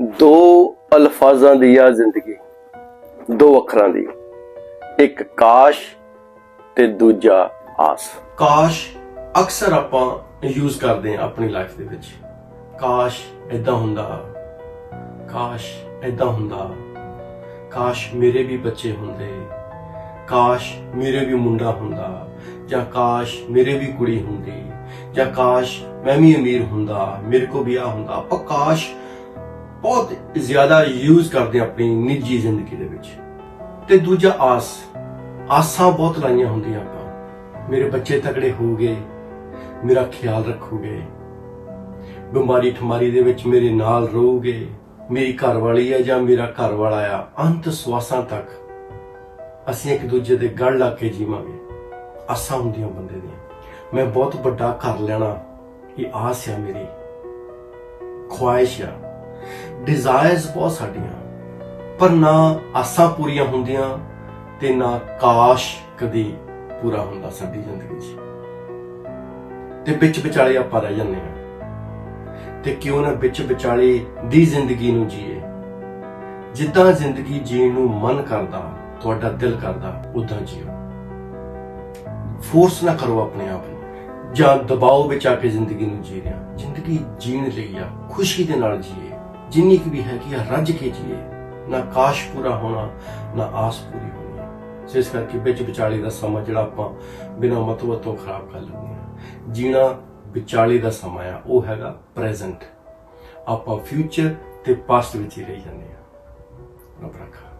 ਦੋ ਅਲਫਾਜ਼ਾਂ ਦੀ ਆ ਜ਼ਿੰਦਗੀ, ਦੋ ਅੱਖਰਾਂ ਦੀ। ਇੱਕ ਕਾਸ਼ ਤੇ ਦੂਜਾ ਆਸ। ਕਾਸ਼ ਅਕਸਰ ਆਪਾਂ ਯੂਜ਼ ਕਰਦੇ ਹਾਂ ਆਪਣੀ ਲਾਈਫ ਦੇ ਵਿੱਚ। ਕਾਸ਼ ਇਦਾਂ ਹੁੰਦਾ, ਕਾਸ਼ ਇਦਾਂ ਹੁੰਦਾ। ਕਾਸ਼ ਮੇਰੇ ਵੀ ਬੱਚੇ ਹੁੰਦੇ, ਕਾਸ਼ ਮੇਰੇ ਵੀ ਮੁੰਡਾ ਹੁੰਦਾ, ਜਾਂ ਕਾਸ਼ ਮੇਰੇ ਵੀ ਕੁੜੀ ਹੁੰਦੀ, ਜਾਂ ਕਾਸ਼ ਮੈਂ ਵੀ ਅਮੀਰ ਹੁੰਦਾ, ਮੇਰੇ ਕੋ ਵਿਆਹ ਹੁੰਦਾ। ਆਪਾਂ ਕਾਸ਼ ਬਹੁਤ ਜ਼ਿਆਦਾ ਯੂਜ਼ ਕਰਦੇ ਹਾਂ ਆਪਣੀ ਨਿੱਜੀ ਜ਼ਿੰਦਗੀ ਦੇ ਵਿੱਚ। ਤੇ ਦੂਜਾ ਆਸ, ਆਸਾਂ ਬਹੁਤ ਲਾਈਆਂ ਹੁੰਦੀਆਂ ਆਪਾਂ। ਮੇਰੇ ਬੱਚੇ ਤਕੜੇ ਹੋਊਗੇ ਮੇਰਾ ਖਿਆਲ ਰੱਖੂਗੇ। ਬਿਮਾਰੀ ਠਮਾਰੀ ਦੇ ਵਿੱਚ ਮੇਰੇ ਨਾਲ ਰਹੋਗੇ। ਮੇਰੀ ਘਰ ਵਾਲੀ ਹੈ ਜਾਂ ਮੇਰਾ ਘਰ ਵਾਲਾ ਆ, ਅੰਤ ਸਵਾਸਾਂ ਤੱਕ ਅਸੀਂ ਇੱਕ ਦੂਜੇ ਦੇ ਗੜ ਲਾ ਕੇ ਜੀਵਾਂਗੇ। ਆਸਾਂ ਹੁੰਦੀਆਂ ਬੰਦੇ ਦੀਆਂ। ਮੈਂ ਬਹੁਤ ਵੱਡਾ ਘਰ ਲੈਣਾ, ਇਹ ਆਸ ਆ ਮੇਰੀ। ਖੁਆਇਸ਼ ਆ। ਡਿਜ਼ਾਇਰਸ ਬਹੁਤ ਸਾਡੀਆਂ। ਪਰ ਨਾ ਆਸਾਂ ਪੂਰੀਆਂ ਹੁੰਦੀਆਂ ਤੇ ਨਾ ਕਾਸ਼ ਕਦੇ ਪੂਰਾ ਹੁੰਦਾ ਸਾਡੀ ਜ਼ਿੰਦਗੀ 'ਚ। ਤੇ ਵਿੱਚ ਵਿਚਾਲੇ ਆਪਾਂ ਰਹਿ ਜਾਂਦੇ ਹਾਂ। ਤੇ ਕਿਉਂ ਨਾ ਵਿੱਚ ਵਿਚਾਲੇ ਦੀ ਜ਼ਿੰਦਗੀ ਨੂੰ ਜੀਏ। ਜਿੱਦਾਂ ਜ਼ਿੰਦਗੀ ਜੀਣ ਨੂੰ ਮਨ ਕਰਦਾ, ਤੁਹਾਡਾ ਦਿਲ ਕਰਦਾ ਉਦਾਂ ਜੀਓ। ਫੋਰਸ ਨਾ ਕਰੋ ਆਪਣੇ ਆਪ ਨੂੰ। ਜਾਂ ਦਬਾਅ ਵਿੱਚ ਆ ਕੇ ਜ਼ਿੰਦਗੀ ਨੂੰ ਜੀ ਰਿਹਾ ਜ਼ਿੰਦਗੀ ਜੀਣ ਲਈ ਆ ਖੁਸ਼ੀ ਦੇ ਨਾਲ ਜੀਏ। ਜਿੰਨੀ ਕੁ ਵੀ ਹੈਗੀ ਆ, ਰੱਜ ਕੇ ਜੀਏ। ਨਾ ਕਾਸ਼ ਪੂਰਾ ਹੋਣਾ, ਨਾ ਆਸ ਪੂਰੀ ਹੋਣੀ। ਸੋ ਇਸ ਕਰਕੇ ਵਿੱਚ ਵਿਚਾਲੇ ਦਾ ਸਮਾਂ ਜਿਹੜਾ ਆਪਾਂ ਬਿਨਾਂ ਮਤਲਬ ਤੋਂ ਖਰਾਬ ਕਰ ਲੈਂਦੇ ਆ ਜੀਣਾ ਵਿਚਾਲੇ ਦਾ ਸਮਾਂ ਆ, ਉਹ ਹੈਗਾ ਪ੍ਰੈਜ਼ੈਂਟ ਆਪਾਂ ਫਿਊਚਰ ਤੇ ਪਾਸਟ ਵਿੱਚ ਹੀ ਰਹੀ ਜਾਂਦੇ ਆ ਰੱਬ ਰੱਖਾ।